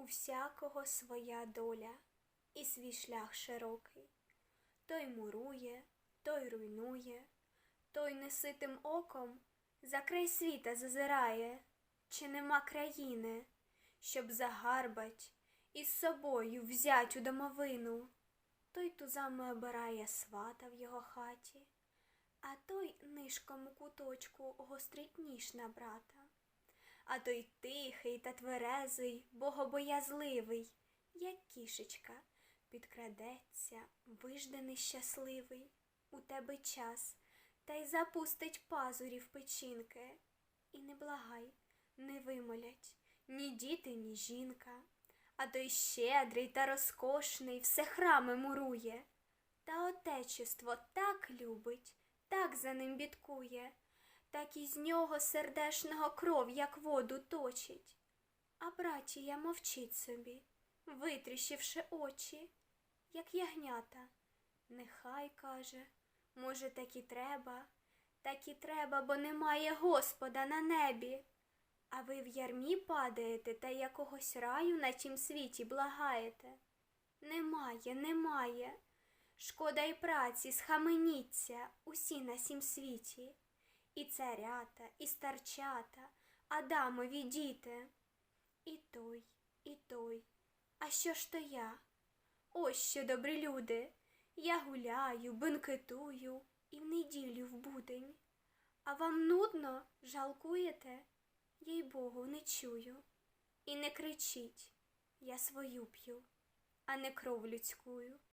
У всякого своя доля і свій шлях широкий. Той мурує, той руйнує, той неситим оком за край світа зазирає, чи нема країни, щоб загарбать і з собою взять у домовину. Той тузами обирає свата в його хаті, а той нишком у куточку гострить ніж на брата. А той тихий та тверезий, богобоязливий, як кішечка, підкрадеться, вижданий щасливий, у тебе час, та й запустить пазурі в печінки. І не благай, не вимолять ні діти, ні жінка, а той щедрий та розкошний все храми мурує, та отечество так любить, так за ним бідкує, так із нього сердешного кров, як воду точить. А братія мовчить собі, витріщивши очі, як ягнята. Нехай каже, може, так і треба, так і треба, бо немає Господа на небі. А ви в ярмі падаєте та якогось раю на тім світі благаєте. Немає, немає. Шкода й праці, схаменіться усі на сім світі. І царята, і старчата, Адамові діти. І той, і той. А що ж то я? Ось що, добрі люди, я гуляю, бенкетую і в неділю в будень. А вам нудно, жалкуєте? Їй Богу, не чую. І не кричіть, я свою п'ю, а не кров людськую.